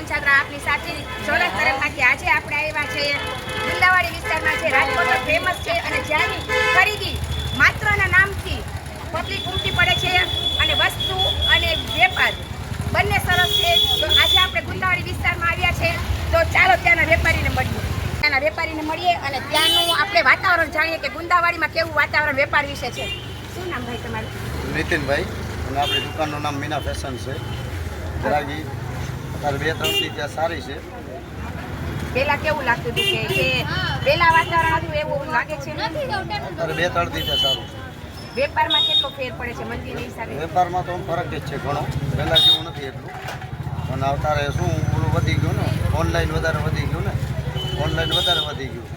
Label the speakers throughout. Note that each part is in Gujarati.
Speaker 1: પવન છાત્રા આપની સાથે સોલંકી તરફમાંથી આજે આપણે આવ્યા છીએ. જિલ્લાવાડી વિસ્તારમાં જે રાજકોટ ફેમસ છે અને જ્યાંની ખરીદી માત્રના નામથી પબ્લિક ઉમટી પડે છે અને વસ્તુ અને વેપાર બંને સરસ છે. તો આજે આપણે ગુંદાવાડી વિસ્તારમાં આવ્યા છે તો ચાલો ત્યાંના વેપારીને મળીએ. ત્યાંના વેપારીને મળીએ અને ત્યાંનું આપણે વાતાવરણ જાણીએ કે ગુંદાવાડીમાં કેવું વાતાવરણ વેપાર વિશે છે. શું નામ ભાઈ તમારું?
Speaker 2: નીતિનભાઈ અને આપણી દુકાનનું નામ મીના ફેશન છે. જરાગી બે ત્રણથી ત્યાં સારી છે.
Speaker 1: પેલા કેવું લાગતું હતું કે પેલા વાતાવરણ હતું એવું લાગે છે? અત્યારે
Speaker 2: બે ત્રણથી ત્યાં સારું. છે
Speaker 1: વેપારમાં કેટલો ફેર પડે છે મંદિરની હિસાબે?
Speaker 2: વેપારમાં તો ફરક જ છે ઘણો. પહેલાં જેવું નથી એટલું. પણ અવતારે શું ઓલું વધી ગયું ને? ઓનલાઈન વધારે વધી ગયું ને? ઓનલાઈન વધારે વધી ગયું.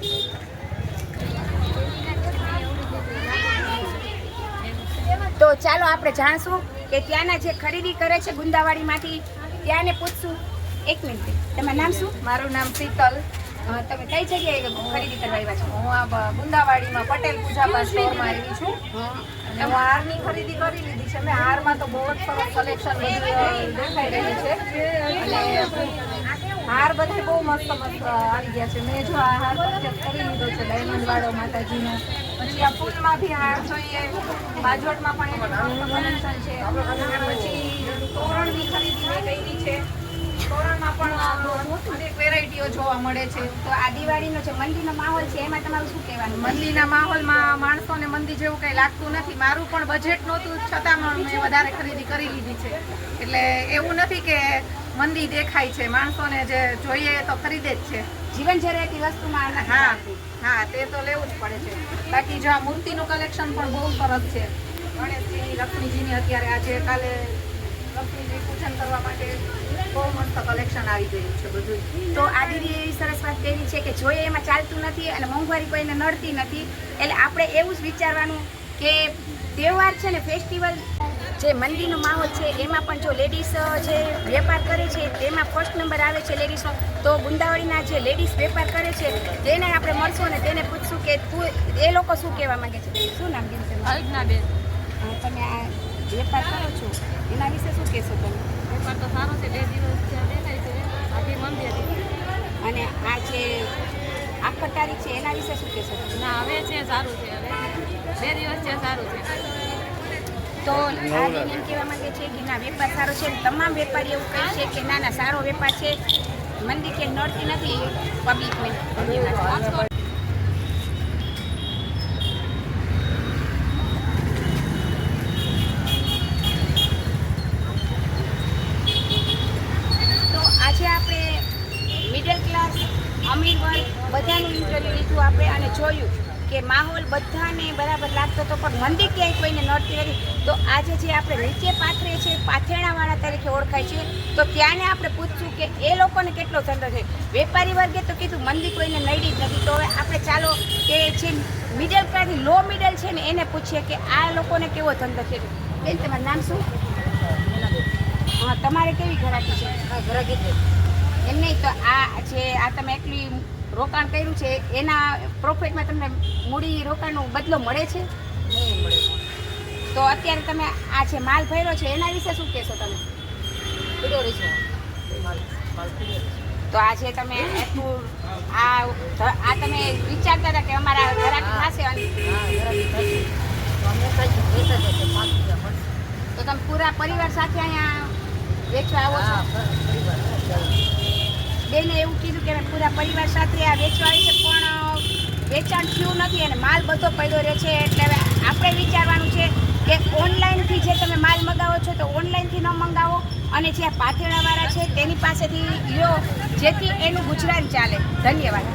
Speaker 1: તો ચાલો આપણે જાણશું કે ત્યાંના જે ખરીદી કરે છે ગુંદાવાડીમાંથી ત્યાંને પૂછશું. એક મિનિટ. તમારું નામ શું?
Speaker 3: મારું નામ શીતલ.
Speaker 1: તમે કઈ જગ્યાએ ખરીદી કરવા આવ્યા છો?
Speaker 3: હું આ ગુંદાવાડીમાં પટેલ પૂજા પાસે આવી છું. અને હું હારની ખરીદી કરી લીધી છે. મેં હારમાં તો બહુ જ સરસ કલેક્શન બધું દેખાઈ રહ્યું છે.
Speaker 1: હાર
Speaker 3: બધે બહુ મસ્ત મસ્ત આવી ગયા છે. મેં જો આ હાર પરચેસ કરી લીધો છે ડાયમંડ વાળો માતાજીનો. પછી આ ફૂલમાં બી હાર જોઈએ. બાજવટમાં પણ કલેક્શન છે. પછી તોરણની ખરીદી મેં કરી છે. તોરણમાં પણ અનેક વેરાયટીઓ જોવા મળે છે.
Speaker 1: તો આ દિવાળીનો જે મંદિરનો માહોલ છે એમાં તમારું શું કહેવાનું? મંદિરના
Speaker 3: માહોલમાં માણસોને મંદિર જેવું કંઈ લાગતું નથી. મારું પણ બજેટ નહોતું છતાં પણ મેં વધારે ખરીદી કરી લીધી છે. એટલે એવું નથી કે મંદિર દેખાય છે. માણસોને જે જોઈએ તો ખરીદે જ છે.
Speaker 1: જીવન જરૂરિયાતી વસ્તુમાં હા
Speaker 3: હા તે તો લેવું જ પડે છે. બાકી જો આ મૂર્તિનું કલેક્શન પણ બહુ સરસ છે. ગણેશજીની લક્ષ્મીજીની અત્યારે આજે કાલે લક્ષ્મીજી પૂજન કરવા માટે બહુ મસ્ત કલેક્શન આવી ગયું છે બધું.
Speaker 1: તો આ દીદી એવી સરસ વાત કરી છે કે જોઈએ એમાં ચાલતું નથી અને મોંઘવારી કોઈને નડતી નથી એટલે આપણે એવું જ વિચારવાનું કે તહેવાર છે ને ફેસ્ટિવલ જે મંદિરનો માહોલ છે એમાં પણ જો લેડીઝ જે વેપાર કરે છે તેમાં ફર્સ્ટ નંબર આવે છે લેડીઝનો તો ગુંદાવળીના જે લેડીઝ વેપાર કરે છે તેને આપણે મળશું અને તેને પૂછશું કે તું એ લોકો શું કહેવા માંગે છે? શું નામ તમારું? અલ્પના બેન તમે આ વેપાર કરો છો? એના વિશે શું કહેશો તમે?
Speaker 4: વેપાર તો સારો છે. બે દિવસ દેખાય છે મંદિર
Speaker 1: અને આ જે આખર તારીખ છે એના વિશે શું કહેશો ના
Speaker 4: હવે છે સારું છે હવે બે દિવસ છે સારું છે.
Speaker 1: તો એમ કહેવા માંગે છે કે ના વેપાર સારો છે. તમામ વેપારી એવું કહે છે કે ના ના સારો વેપાર છે. મંદી કે નડતી નથી પબ્લિકને તો આજે આપણે મિડલ ક્લાસ અમીર પણ બધાનું ઇન્ટરવ્યૂ લીધું આપણે અને જોયું કે માહોલ બધાને બરાબર લાગતો હતો, પણ મંદી ક્યાંય કોઈને નડતી નથી તો આજે જે આપણે નીચે પાથરે છે, પાથરણાવાળા તરીકે ઓળખાય છે, તો ત્યાંને આપણે પૂછશું કે એ લોકોને કેટલો ધંધો છે. વેપારી વર્ગે તો કીધું મંદી કોઈને નડી જ નથી. તો હવે આપણે ચાલો કે જે મિડલ ક્લાસથી લો મિડલ છે ને એને પૂછીએ કે આ લોકોને કેવો ધંધો છે. બેન, તમારું નામ શું? હા, તમારે કેવી ઘરાકી છે?
Speaker 5: ઘરાકી છે.
Speaker 1: એમ નહીં તો આ જે આ તમે એટલી રોકાણ કર્યું છે એના પ્રોફિટમાં તમને મૂડી રોકાણનો બદલો મળે છે? તો અત્યારે તમે આ જે માલ ભર્યો છે એના વિશે શું કહેશો તમે? તો આ જે તમે એટલું આ આ તમે વિચારતા હતા કે અમારા ઘરાક થશે અને તો તમે પૂરા પરિવાર સાથે અહીંયા વેચવા આવો છો? બેને એવું કીધું કે અમે પૂરા પરિવાર સાથે આ વેચવા આવી છે પણ વેચાણ થયું નથી અને માલ બધો પડ્યો રહે છે. એટલે હવે આપણે વિચારવાનું છે કે ઓનલાઈનથી જે તમે માલ મંગાવો છો તો ઓનલાઈનથી ન મંગાવો. અને જે આ છે, તેની પાસેથી લ્યો, જેથી એનું ગુજરાન ચાલે. ધન્યવાદ.